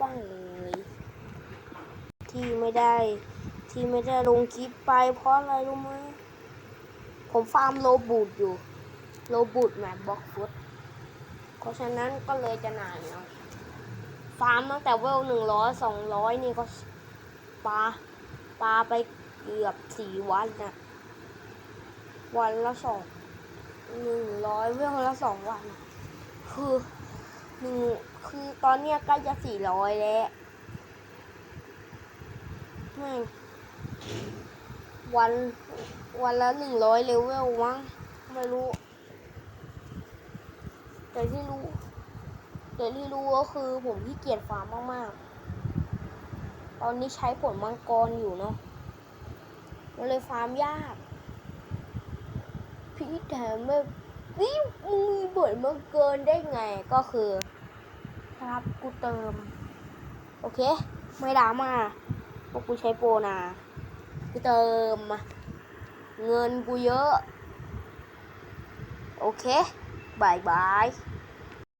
บ้างเลยที่ไม่ได้ ที่ไม่ได้ลงคลิปไปเพราะอะไรรู้ไหมผมฟาร์มโลบูดอยู่ โลบูดแมปบล็อกฟุตเพราะฉะนั้นก็เลยจะนานหน่อยฟาร์มตั้งแต่เวลหนึ่งร้อยสองร้อยนี่ก็ปลาปลาไปเกือบสี่วันนะวันละสองหนึ่งร้อยเวลละสองวัน คือ หนึ่งคือตอนเนี้ยใกล้จะสี่ร้อยแล้ววันวันละหนึ่งร้อยเลเวลมั้งไม่รู้ แต่ที่รู้แต่ที่รู้ก็คือผมขี้เกียจฟาร์มมากๆ ตอนนี้ใช้ผลมังกรอยู่เนาะมันเลยฟาร์มยาก พี่แถมแบบ นี่มึงมีผลมังกรได้ไงก็คือครับกูเติม โอเค ไม่ดราม่าเพราะกูใช้โปรนากูเติม เงินกูเยอะ โอเคบายบาย